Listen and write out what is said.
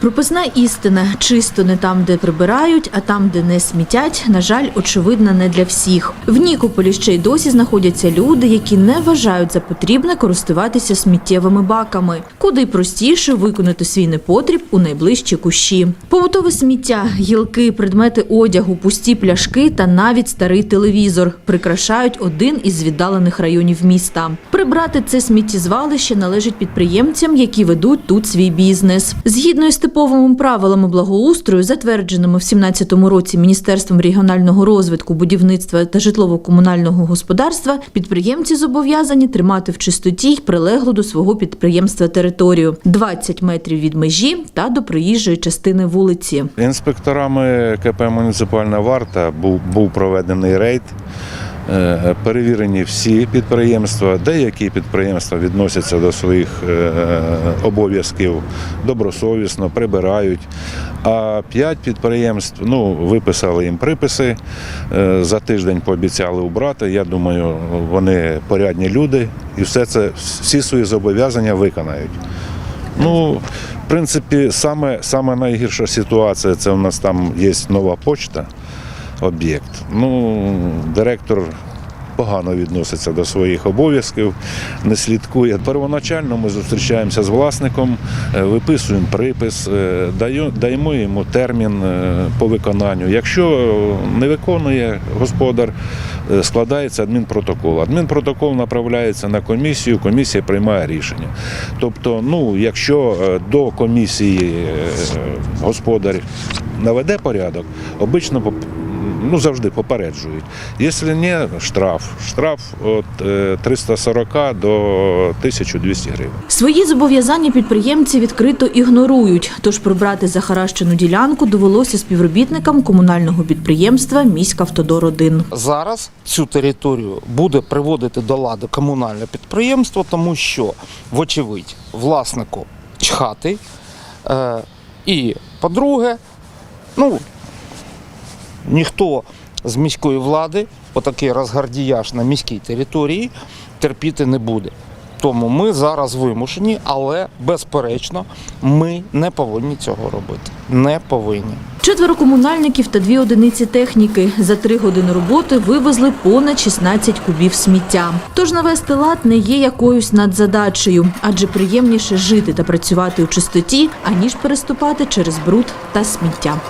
Прописна істина чисто не там, де прибирають, а там, де не смітять, на жаль, очевидна не для всіх. В Нікополі ще й досі знаходяться люди, які не вважають за потрібне користуватися сміттєвими баками, куди простіше виконати свій непотріб у найближчі кущі. Побутове сміття, гілки, предмети одягу, пусті пляшки та навіть старий телевізор прикрашають один із віддалених районів міста. Прибрати це сміттєзвалище належить підприємцям, які ведуть тут свій бізнес. Згідно із типовими правилами благоустрою, затвердженими в 2017 році Міністерством регіонального розвитку, будівництва та житлово-комунального господарства, підприємці зобов'язані тримати в чистоті й прилеглу до свого підприємства територію 20 метрів від межі та до проїжджої частини вулиці. Інспекторами КП Муніципальна варта був, був проведений рейд. Е, Перевірені всі підприємства. Деякі підприємства відносяться до своїх е, обов'язків добросовісно, прибирають. А п'ять підприємств ну, виписали їм приписи. е, За тиждень пообіцяли убрати. Я думаю, вони порядні люди і все це, всі свої зобов'язання виконають. Ну, в принципі, саме, саме найгірша ситуація це у нас там є нова почта, об'єкт. Ну, директор погано відноситься до своїх обов'язків, не слідкує. Первоначально ми зустрічаємося з власником, е, виписуємо припис, е, даємо йому термін е, по виконанню. Якщо не виконує господар, складається адмінпротокол. Адмінпротокол направляється на комісію, комісія приймає рішення. Тобто, ну, якщо до комісії господар наведе порядок, обично ну, завжди попереджують. Якщо ні, штраф. Штраф від е, 340 до 1200 гривень. Свої зобов'язання підприємці відкрито ігнорують, тож прибрати захаращену ділянку довелося співробітникам комунального підприємства Міськавтодор 1 Зараз цю територію буде приводити до ладу комунальне підприємство, тому що, вочевидь, власнику чхати. Е, і, по-друге, ну, ніхто з міської влади, отакий розгардіяж на міській території, терпіти не буде. Тому ми зараз вимушені, але безперечно, ми не повинні цього робити. Не повинні. Четверо комунальників та дві одиниці техніки за три години роботи вивезли понад 16 кубів сміття. Тож навести лад не є якоюсь надзадачею, адже приємніше жити та працювати у чистоті, аніж переступати через бруд та сміття.